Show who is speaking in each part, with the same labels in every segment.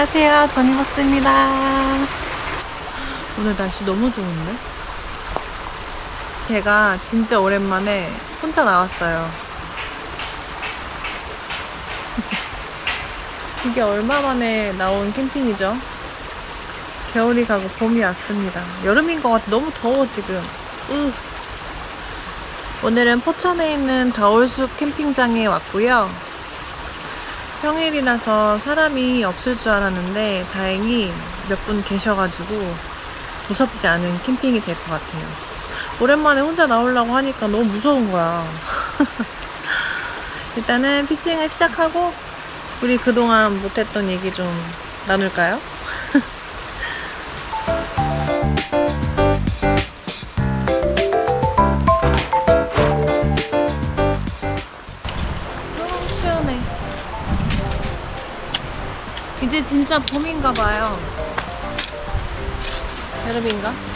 Speaker 1: 안녕하세요. 전이버스입니다. 오늘 날씨 너무 좋은데? 제가 진짜 오랜만에 혼자 나왔어요. 이게 얼마 만에 나온 캠핑이죠? 겨울이 가고 봄이 왔습니다. 여름인 것 같아. 너무 더워, 지금. 으. 오늘은 포천에 있는 다올숲 캠핑장에 왔고요. 평일이라서 사람이 없을 줄 알았는데 다행히 몇 분 계셔가지고 무섭지 않은 캠핑이 될 것 같아요. 오랜만에 혼자 나오려고 하니까 너무 무서운 거야. 일단은 피칭을 시작하고 우리 그동안 못했던 얘기 좀 나눌까요? 진짜 봄인가 봐요. 여름인가?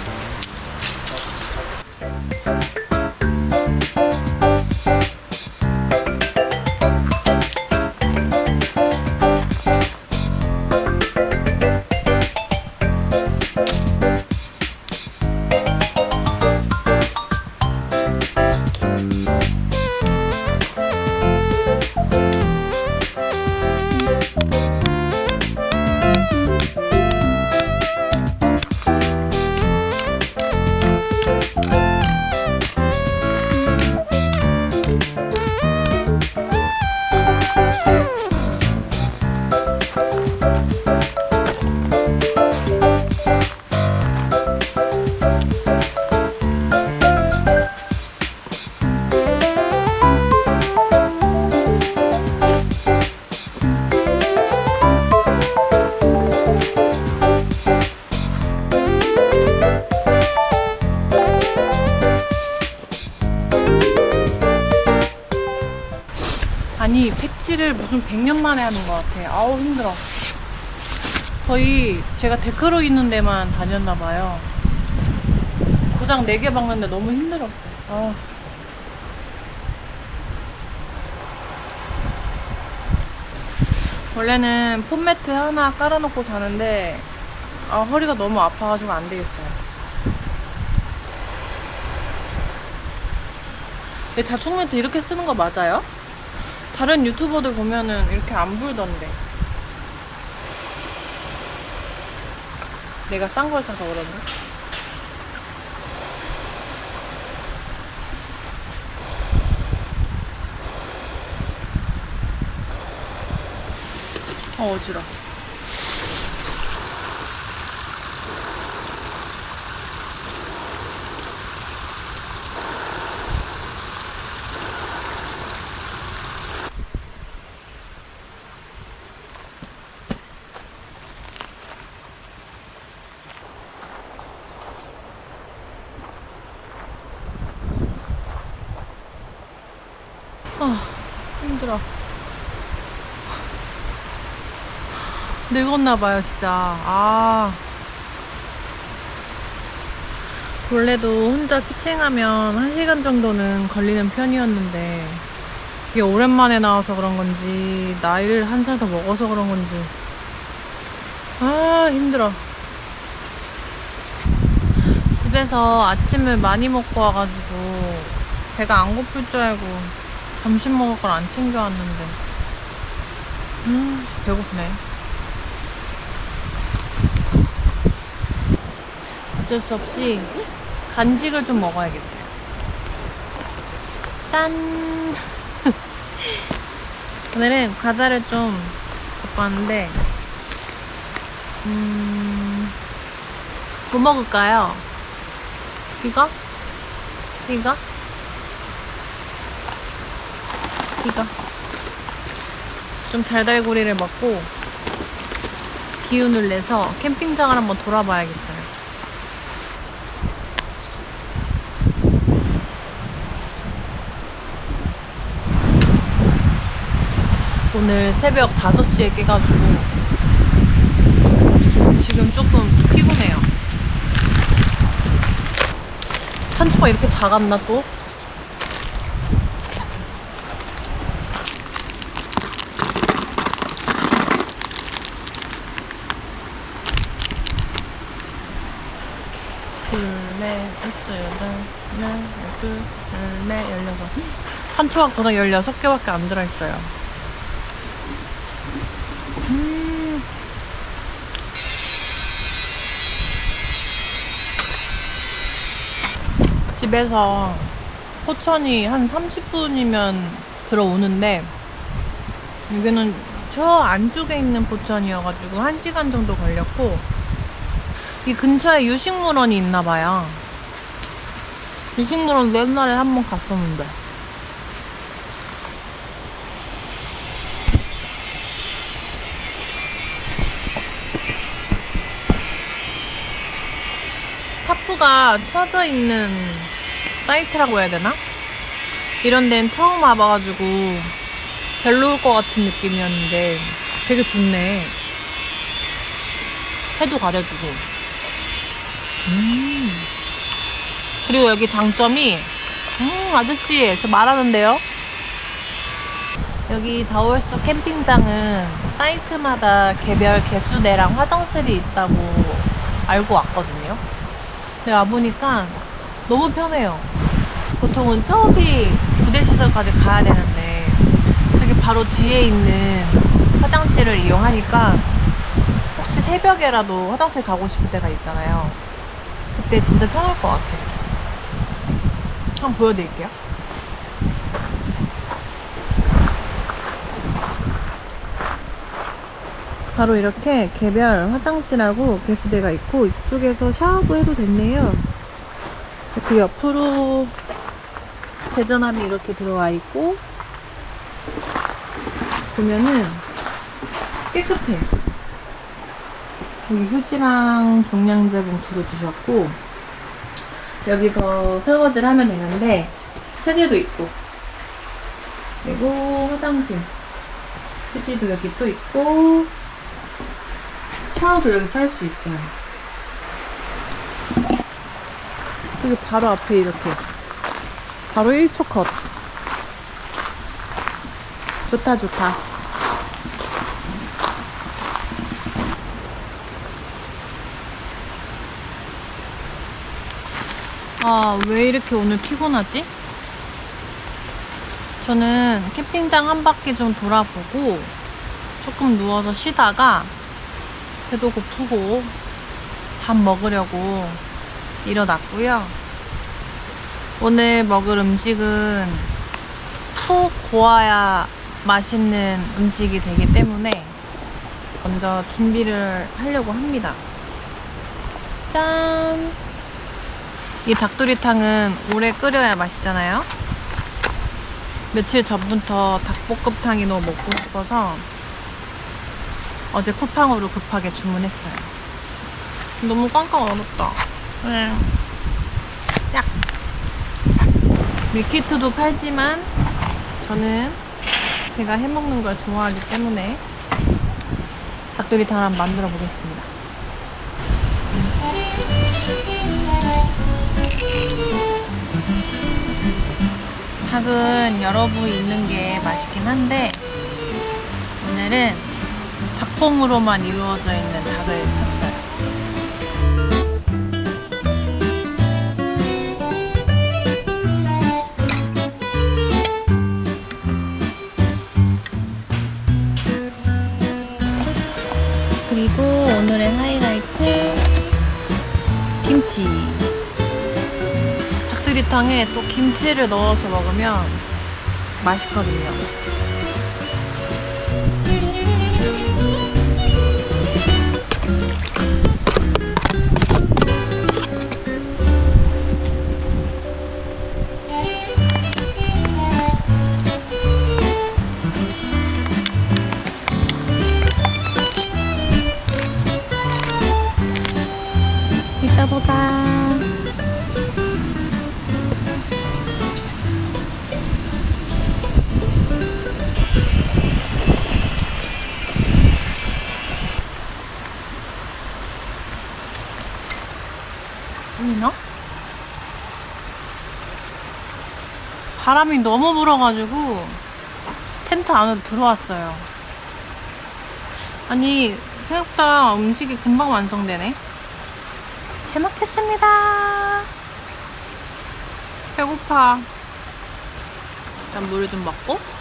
Speaker 1: 아. 아우 힘들어. 거의 제가 데크로 있는 데만 다녔나 봐요. 고장 4개 박는데 너무 힘들었어요. 아. 원래는 폼매트 하나 깔아놓고 자는데 아, 허리가 너무 아파가지고 안 되겠어요. 근데 자충 매트 이렇게 쓰는 거 맞아요? 다른 유튜버들 보면은 이렇게 안 불던데. 내가 싼 걸 사서 그런가? 어, 어지러. 아, 힘들어. 늙었나봐요, 진짜. 아. 원래도 혼자 피칭하면 1시간 정도는 걸리는 편이었는데, 이게 오랜만에 나와서 그런 건지, 나이를 한 살 더 먹어서 그런 건지. 아, 힘들어. 집에서 아침을 많이 먹고 와가지고, 배가 안 고플 줄 알고, 점심 먹을 걸 안 챙겨왔는데. 음, 배고프네. 어쩔 수 없이 간식을 좀 먹어야겠어요. 짠! 오늘은 과자를 좀 갖고 왔는데, 음, 뭐 먹을까요? 이거? 이거? 이거. 좀 달달구리를 먹고, 기운을 내서 캠핑장을 한번 돌아봐야겠어요. 오늘 새벽 5시에 깨가지고 지금 조금 피곤해요. 산초가 이렇게 작았나 또? 맛있어서. 한 조각 도넛 16개밖에 안 들어있어요. 음. 집에서 포천이 한 30분이면 들어오는데 여기는 저 안쪽에 있는 포천이어가지고 1시간 정도 걸렸고 이 근처에 유식물원이 있나 봐요. 유식물원 옛날에 한 번 갔었는데. 타프가 쳐져 있는 사이트라고 해야 되나? 이런 데는 처음 와봐가지고 별로일 것 같은 느낌이었는데 되게 좋네. 해도 가려주고. 음. 그리고 여기 장점이, 음, 아저씨, 저 말하는데요? 여기 다월스 캠핑장은 사이트마다 개별 개수대랑 화장실이 있다고 알고 왔거든요. 근데 와보니까 너무 편해요. 보통은 저기 부대시설까지 가야 되는데, 저기 바로 뒤에 있는 화장실을 이용하니까 혹시 새벽에라도 화장실 가고 싶을 때가 있잖아요. 그때 진짜 편할 것 같아요. 한번 보여드릴게요. 바로 이렇게 개별 화장실하고 개수대가 있고 이쪽에서 샤워도 해도 됐네요. 그 옆으로 대전함이 이렇게 들어와 있고 보면은 깨끗해. 여기 휴지랑 종량제 봉투도 주셨고 여기서 설거지를 하면 되는데 세제도 있고 그리고 화장실. 휴지도 여기 또 있고 샤워도 여기서 할 수 있어요. 여기 바로 앞에 이렇게. 바로 1초 컷. 좋다 좋다 아, 왜 이렇게 오늘 피곤하지? 저는 캠핑장 한 바퀴 좀 돌아보고 조금 누워서 쉬다가 배도 고프고 밥 먹으려고 일어났고요. 오늘 먹을 음식은 푹 고아야 맛있는 음식이 되기 때문에 먼저 준비를 하려고 합니다. 짠! 이 닭도리탕은 오래 끓여야 맛있잖아요. 며칠 전부터 닭볶음탕이 너무 먹고 싶어서 어제 쿠팡으로 급하게 주문했어요. 너무 꽝꽝 얼었다. 네. 약. 밀키트도 팔지만 저는 제가 해먹는 걸 좋아하기 때문에 닭도리탕을 한번 만들어 보겠습니다. 닭은 여러 부위 있는 게 맛있긴 한데 오늘은 닭봉으로만 이루어져 있는 닭을 샀어요. 그리고 오늘의 하이라이트 닭도리탕에 또 김치를 넣어서 먹으면 맛있거든요. 바람이 너무 불어가지고 텐트 안으로 들어왔어요. 아니 생각보다 음식이 금방 완성되네. 잘 먹겠습니다. 배고파. 일단 물을 좀 먹고.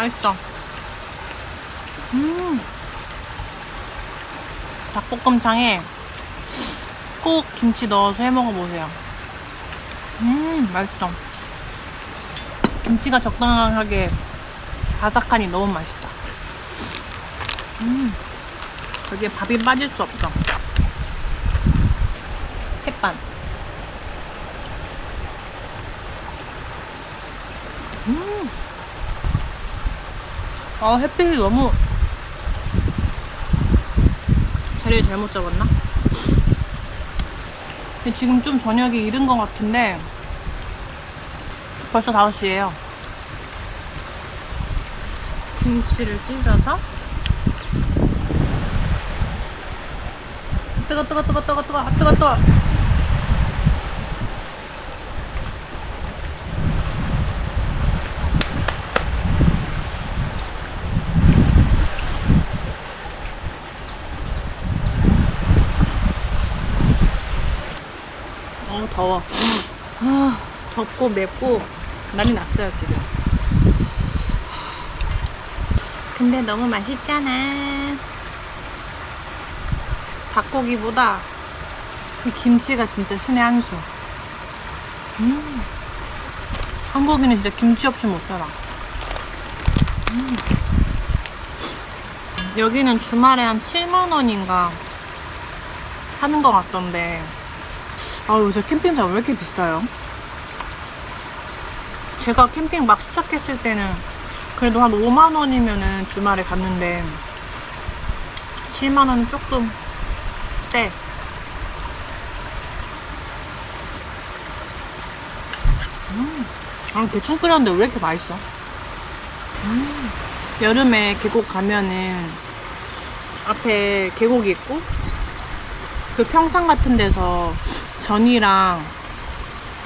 Speaker 1: 맛있어. 음. 닭볶음탕에 꼭 김치 넣어서 해 먹어보세요. 음, 맛있어. 김치가 적당하게 바삭하니 너무 맛있다. 음, 여기에 밥이 빠질 수 없어. 햇반. 음. 아, 햇빛이 너무 자리를 잘못 잡았나? 지금 좀 저녁이 이른 것 같은데 벌써 5시예요. 김치를 찢어서 뜨거 뜨거 뜨거 뜨거 뜨거 아, 뜨거 뜨거 더워 아 덥고 맵고 난리 났어요 지금 근데 너무 맛있잖아 닭고기보다 이 김치가 진짜 신의 한 수. 음. 한국인은 진짜 김치 없이 못 살아. 음. 여기는 주말에 한 7만원인가 하는 것 같던데. 아, 요새 캠핑장 왜 이렇게 비싸요? 제가 캠핑 막 시작했을 때는 그래도 한 5만 원이면은 주말에 갔는데 7만 원은 조금 세. 음, 아, 대충 끓였는데 왜 이렇게 맛있어? 음, 여름에 계곡 가면은 앞에 계곡이 있고 그 평상 같은 데서 전이랑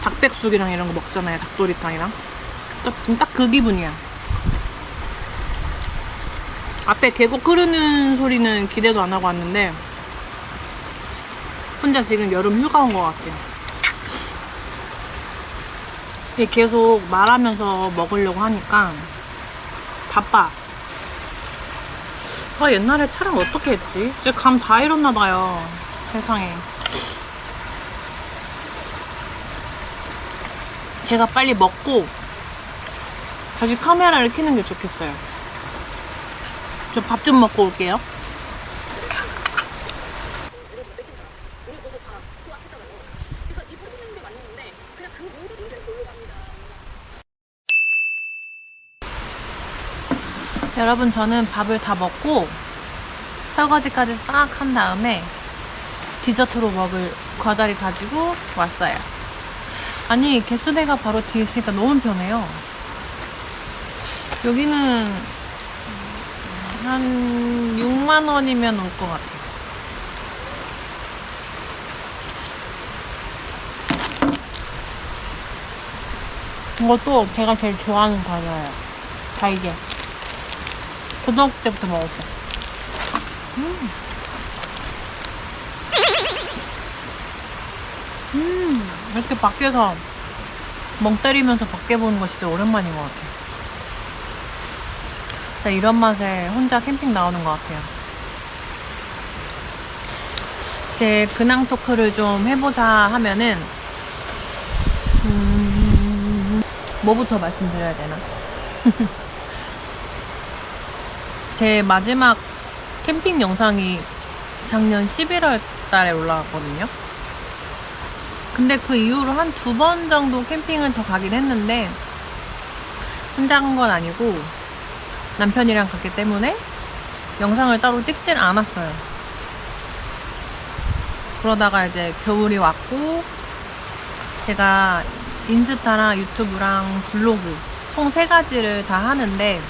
Speaker 1: 닭백숙이랑 이런 거 먹잖아요. 닭도리탕이랑. 지금 딱 그 기분이야. 앞에 계곡 흐르는 소리는 기대도 안 하고 왔는데 혼자 지금 여름 휴가 온 것 같아요. 계속 말하면서 먹으려고 하니까 바빠. 아 옛날에 촬영 어떻게 했지? 이제 감다 잃었나 봐요. 세상에. 제가 빨리 먹고 다시 카메라를 켜는 게 좋겠어요. 저 밥 좀 먹고 올게요. 여러분 저는 밥을 다 먹고 설거지까지 싹 한 다음에 디저트로 먹을 과자를 가지고 왔어요. 아니 개수대가 바로 뒤에 있으니까 너무 편해요. 여기는 한 6만 원이면 올 것 같아요. 이것도 제가 제일 좋아하는 과자예요. 달걀. 고등학교 때부터 먹었어. 음. 음, 이렇게 밖에서 멍 때리면서 밖에 보는 거 진짜 오랜만인 것 같아요. 진짜 이런 맛에 혼자 캠핑 나오는 것 같아요. 제 근황 토크를 좀 해보자 하면은, 음, 뭐부터 말씀드려야 되나? 제 마지막 캠핑 영상이 작년 11월 달에 올라갔거든요. 근데 그 이후로 한 두 번 정도 캠핑을 더 가긴 했는데, 혼자 간 건 아니고, 남편이랑 갔기 때문에 영상을 따로 찍진 않았어요. 그러다가 이제 겨울이 왔고, 제가 인스타랑 유튜브랑 블로그 총 세 가지를 다 하는데,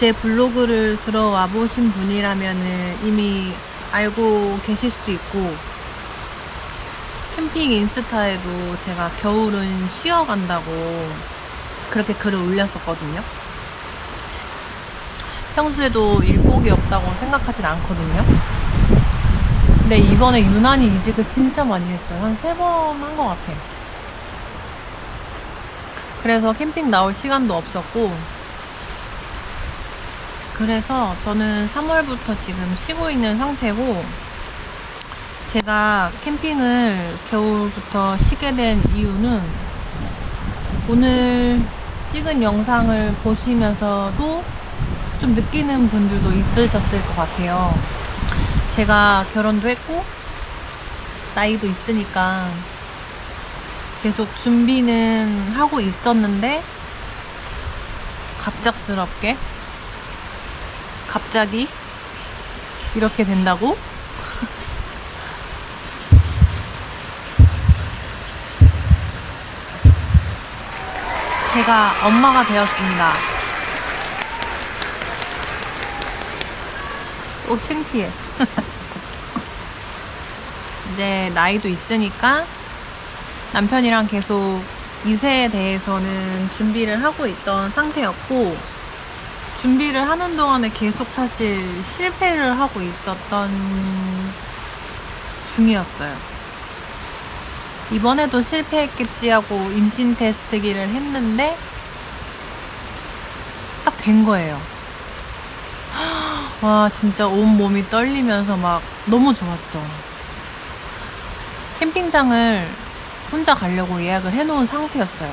Speaker 1: 제 블로그를 들어와 보신 분이라면은 이미 알고 계실 수도 있고 캠핑 인스타에도 제가 겨울은 쉬어간다고 그렇게 글을 올렸었거든요. 평소에도 일복이 없다고 생각하진 않거든요. 근데 이번에 유난히 이직을 진짜 많이 했어요. 한 세 번 한 것 같아. 그래서 캠핑 나올 시간도 없었고, 그래서 저는 3월부터 지금 쉬고 있는 상태고, 제가 캠핑을 겨울부터 쉬게 된 이유는 오늘 찍은 영상을 보시면서도 좀 느끼는 분들도 있으셨을 것 같아요. 제가 결혼도 했고, 나이도 있으니까 계속 준비는 하고 있었는데, 갑작스럽게, 갑자기 이렇게 된다고? 제가 엄마가 되었습니다. 오, 창피해. 이제 나이도 있으니까 남편이랑 계속 이세에 대해서는 준비를 하고 있던 상태였고, 준비를 하는 동안에 계속 사실 실패를 하고 있었던 중이었어요. 이번에도 실패했겠지 하고 임신 테스트기를 했는데 딱 된 거예요. 와 진짜 온 몸이 떨리면서 막 너무 좋았죠. 캠핑장을 혼자 가려고 예약을 해놓은 상태였어요.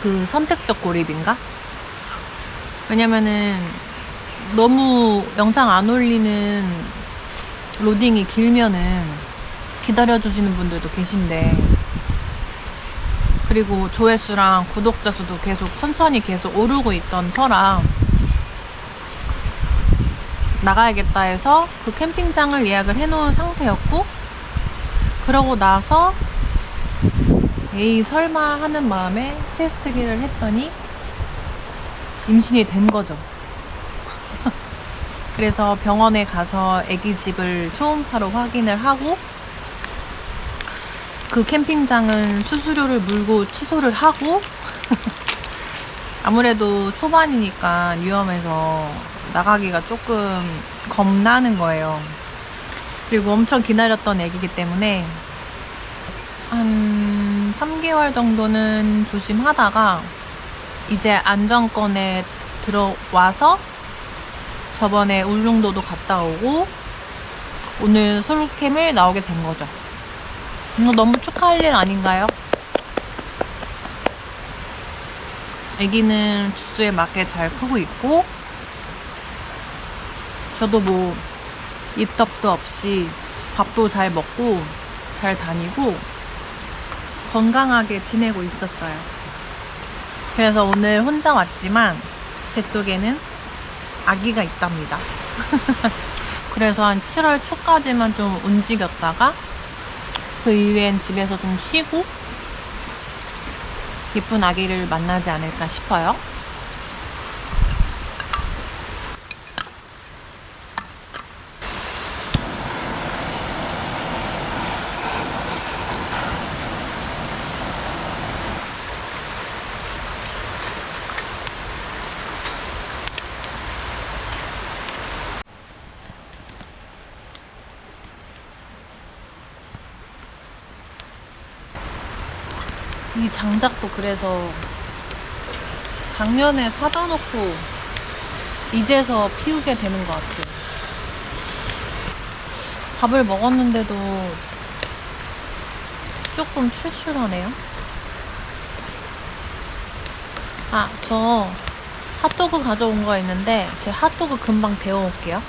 Speaker 1: 그 선택적 고립인가? 왜냐면은 너무 영상 안 올리는 로딩이 길면은 기다려주시는 분들도 계신데 그리고 조회수랑 구독자 수도 계속 천천히 계속 오르고 있던 터라 나가야겠다 해서 그 캠핑장을 예약을 해놓은 상태였고 그러고 나서 에이 설마 하는 마음에 테스트기를 했더니 임신이 된 거죠. 그래서 병원에 가서 아기 집을 초음파로 확인을 하고 그 캠핑장은 수수료를 물고 취소를 하고 아무래도 초반이니까 위험해서 나가기가 조금 겁나는 거예요. 그리고 엄청 기다렸던 애기기 때문에 한 3개월 정도는 조심하다가 이제 안정권에 들어와서 저번에 울릉도도 갔다 오고 오늘 솔캠을 나오게 된 거죠. 이거 너무 축하할 일 아닌가요? 아기는 주수에 맞게 잘 크고 있고 저도 뭐 입덕도 없이 밥도 잘 먹고 잘 다니고 건강하게 지내고 있었어요. 그래서 오늘 혼자 왔지만 뱃속에는 아기가 있답니다. 그래서 한 7월 초까지만 좀 움직였다가 그 이후엔 집에서 좀 쉬고 예쁜 아기를 만나지 않을까 싶어요. 이 장작도 그래서 작년에 사다 놓고 이제서 피우게 되는 것 같아요. 밥을 먹었는데도 조금 출출하네요. 아, 저 핫도그 가져온 거 있는데 제 핫도그 금방 데워 올게요.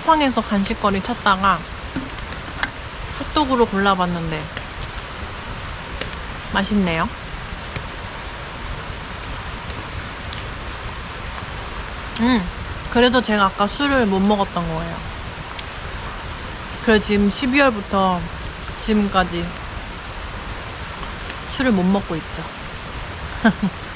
Speaker 1: 쿠팡에서 간식거리 찾다가 핫도그로 골라봤는데 맛있네요. 음, 그래서 제가 아까 술을 못 먹었던 거예요. 그래서 지금 12월부터 지금까지 술을 못 먹고 있죠.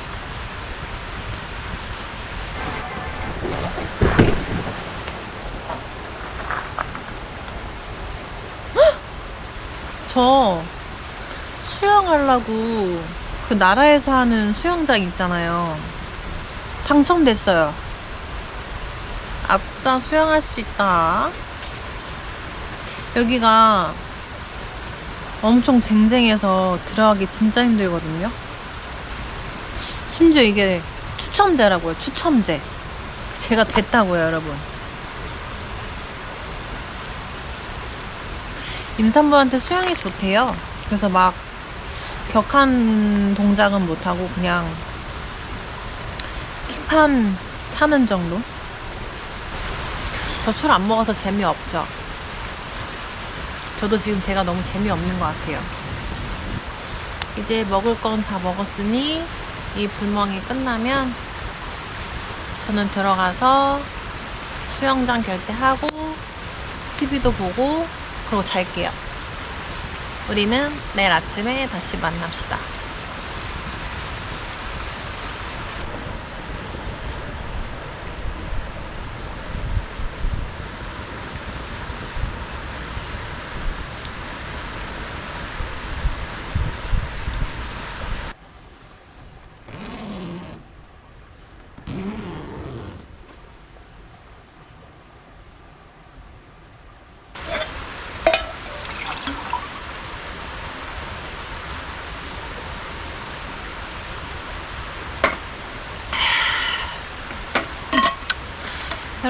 Speaker 1: 저 수영하려고 그 나라에서 하는 수영장 있잖아요. 당첨됐어요. 아싸, 수영할 수 있다. 여기가 엄청 쟁쟁해서 들어가기 진짜 힘들거든요. 심지어 이게 추첨제라고요, 추첨제. 제가 됐다고요, 여러분. 임산부한테 수영이 좋대요. 그래서 막 격한 동작은 못하고 그냥 킥판 차는 정도? 저 술 안 먹어서 재미없죠? 저도 지금 제가 너무 재미없는 것 같아요. 이제 먹을 건 다 먹었으니 이 불멍이 끝나면 저는 들어가서 수영장 결제하고 TV도 보고 그러고 잘게요. 우리는 내일 아침에 다시 만납시다.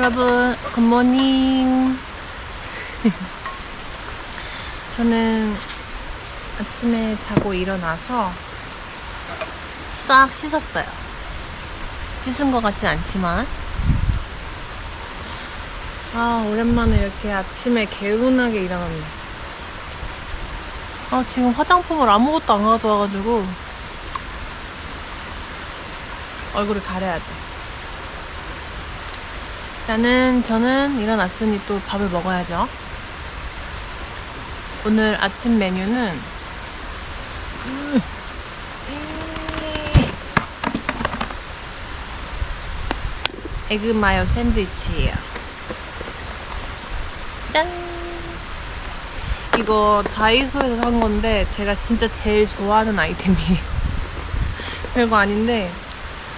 Speaker 1: 여러분, 굿모닝. 저는 아침에 자고 일어나서 싹 씻었어요. 씻은 것 같진 않지만. 아, 오랜만에 이렇게 아침에 개운하게 일어났네. 아, 지금 화장품을 아무것도 안 가져와가지고 얼굴을 가려야 돼. 일단은 저는 일어났으니 또 밥을 먹어야죠. 오늘 아침 메뉴는 음, 에그 마요 샌드위치예요. 짠! 이거 다이소에서 산 건데 제가 진짜 제일 좋아하는 아이템이에요. 별거 아닌데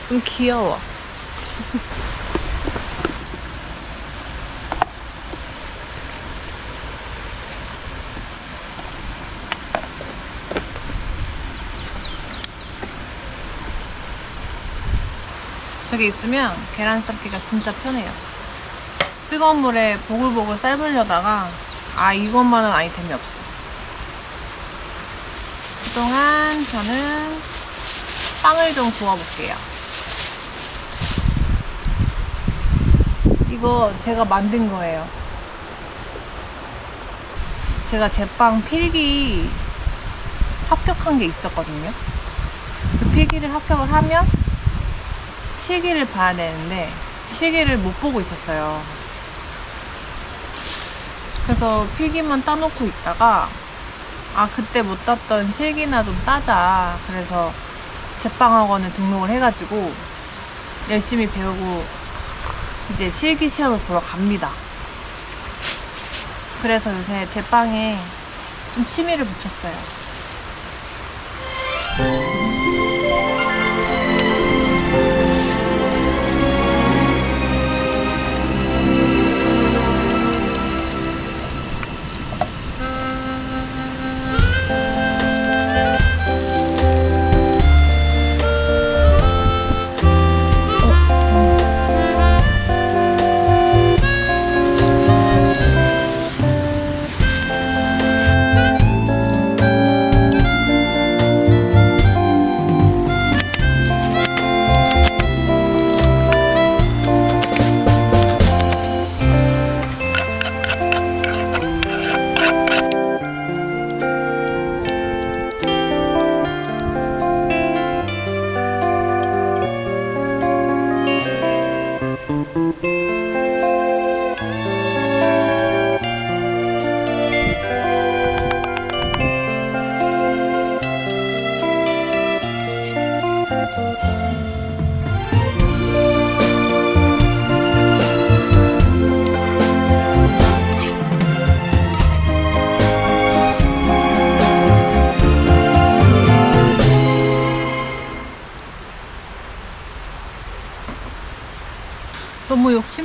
Speaker 1: 좀 귀여워. 저게 있으면 계란 삶기가 진짜 편해요. 뜨거운 물에 보글보글 삶으려다가 아 이것만은 아이템이 없어. 그동안 저는 빵을 좀 구워볼게요. 이거 제가 만든 거예요. 제가 제빵 필기 합격한 게 있었거든요. 그 필기를 합격을 하면 실기를 봐야 되는데 실기를 못 보고 있었어요. 그래서 필기만 따놓고 있다가 아 그때 못 땄던 실기나 좀 따자. 그래서 제빵학원을 등록을 해가지고 열심히 배우고 이제 실기 시험을 보러 갑니다. 그래서 요새 제빵에 좀 취미를 붙였어요. Música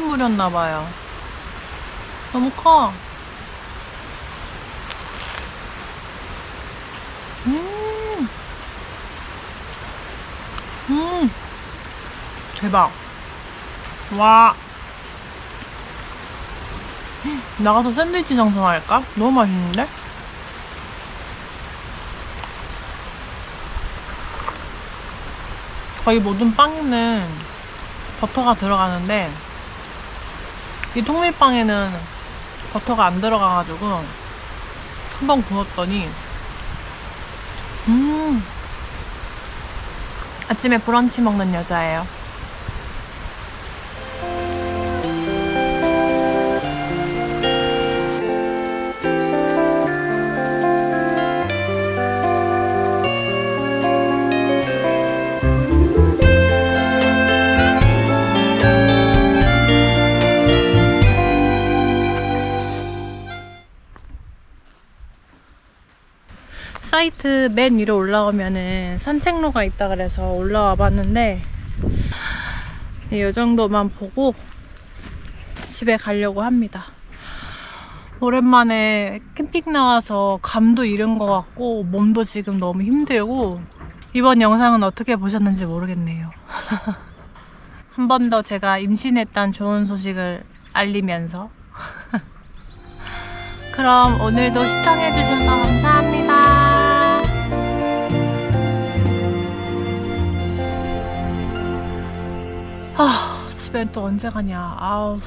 Speaker 1: 버렸나봐요. 너무 커. 음. 음. 대박. 와. 나가서 샌드위치 장사할까? 너무 맛있는데? 거의 모든 빵에는 버터가 들어가는데 이 통밀빵에는 버터가 안 들어가가지고 한 번 구웠더니 음 아침에 브런치 먹는 여자예요. 맨 위로 올라오면은 산책로가 있다 그래서 올라와 봤는데 이 정도만 보고 집에 가려고 합니다. 오랜만에 캠핑 나와서 감도 잃은 것 같고 몸도 지금 너무 힘들고 이번 영상은 어떻게 보셨는지 모르겠네요. 한 번 더 제가 임신했다는 좋은 소식을 알리면서 그럼 오늘도 시청해주셔서 감사합니다. 아, 집엔 또 언제 가냐. 아우.